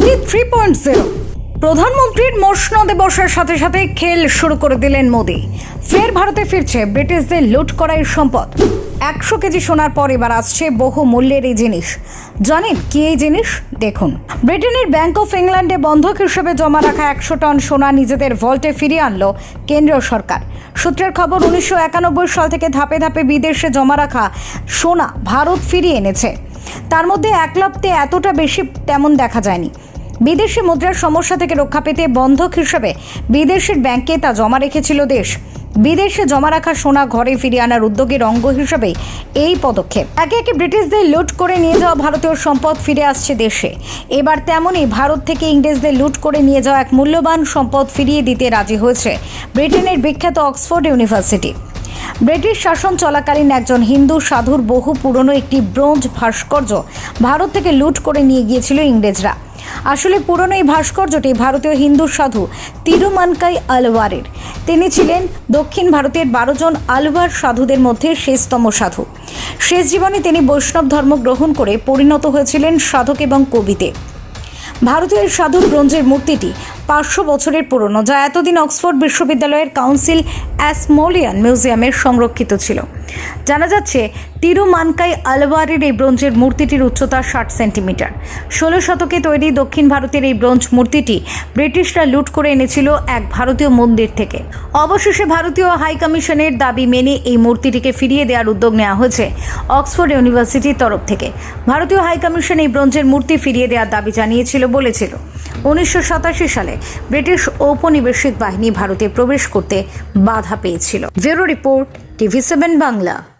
Modi three point zero প্রধানমন্ত্রীর মসনদে বসার সাথে সাথে খেল শুরু করে দিলেন মোদি। ফের ভারতে ফিরছে ব্রিটিশদের লুট করা এই সম্পদ। একশো কেজি সোনার পর এবার আসছে বহু মূল্যের এই জিনিস। জানেন কি এই জিনিস? দেখুন। ব্রিটেনের ব্যাংক অফ ইংল্যান্ডে বন্ধক হিসেবে জমা রাখা একশো টন সোনা নিজেদের ভল্টে ফিরিয়ে আনলো কেন্দ্রীয় সরকার। সূত্রের খবর, উনিশশো একানব্বই সাল থেকে ধাপে ধাপে বিদেশে জমা রাখা সোনা ভারত ফিরিয়ে এনেছে। তার মধ্যে একলপ্তে এতটা বেশি তেমন দেখা যায়নি। বিদেশি মুদ্রার সমস্যা থেকে রক্ষা পেতে বন্ধক হিসেবে বিদেশের ব্যাংকে তা জমা রেখেছিল দেশ। বিদেশে জমা রাখা সোনা ঘরে ফিরিয়ে আনার উদ্যোগের অঙ্গ হিসেবে এই পদক্ষেপ। একে একে ব্রিটিশদের লুট করে নিয়ে যাওয়া ভারতীয় সম্পদ ফিরে আসছে দেশে। এবার তেমনই ভারত থেকে ইংরেজদের লুট করে নিয়ে যাওয়া এক মূল্যবান সম্পদ ফিরিয়ে দিতে রাজি হয়েছে ব্রিটেনের বিখ্যাত অক্সফোর্ড ইউনিভার্সিটি। ব্রিটিশ শাসন চলাকালীন একজন হিন্দু সাধুর বহু পুরনো একটি ব্রোঞ্জ ভাস্কর্য ভারত থেকে লুট করে নিয়ে গিয়েছিল ইংরেজরা। আসলে পুরনো এই ভাস্কর্যটি ভারতীয় হিন্দু সাধু তিরুমানকাই আলওয়ারের। তিনি ছিলেন দক্ষিণ ভারতের বারো জন আলওয়ার সাধুদের মধ্যে শেষতম সাধু। শেষ জীবনে তিনি বৈষ্ণব ধর্ম গ্রহণ করে পরিণত হয়েছিলেন সাধক এবং কবিতে। ভারতীয় সাধুর ব্রোঞ্জের মূর্তিটি পাঁচশো বছরের পুরনো, যা এতদিন অক্সফোর্ড বিশ্ববিদ্যালয়ের কাউন্সিল অ্যাসমোলিয়ান মিউজিয়ামে সংরক্ষিত ছিল। জানা যাচ্ছে, তিরুমানকাই আলওয়ারের এই ব্রোঞ্জের মূর্তিটির উচ্চতা ষাট সেন্টিমিটার। ষোলো শতকে তৈরি দক্ষিণ ভারতের এই ব্রোঞ্জ মূর্তিটি ব্রিটিশরা লুট করে এনেছিল এক ভারতীয় মন্দির থেকে। অবশেষে ভারতীয় হাই কমিশনের দাবি মেনে এই মূর্তিটিকে ফিরিয়ে দেওয়ার উদ্যোগ নেওয়া হয়েছে অক্সফোর্ড ইউনিভার্সিটির তরফ থেকে। ভারতীয় হাই কমিশন এই ব্রোঞ্জের মূর্তি ফিরিয়ে দেওয়ার দাবি জানিয়েছিল বলেছিল। উনিশশো সাতাশি সালে ব্রিটিশ ঔপনিবেশিক বাহিনী ভারতে প্রবেশ করতে বাধা পেয়েছিল। Bureau report, TV seven Bangla.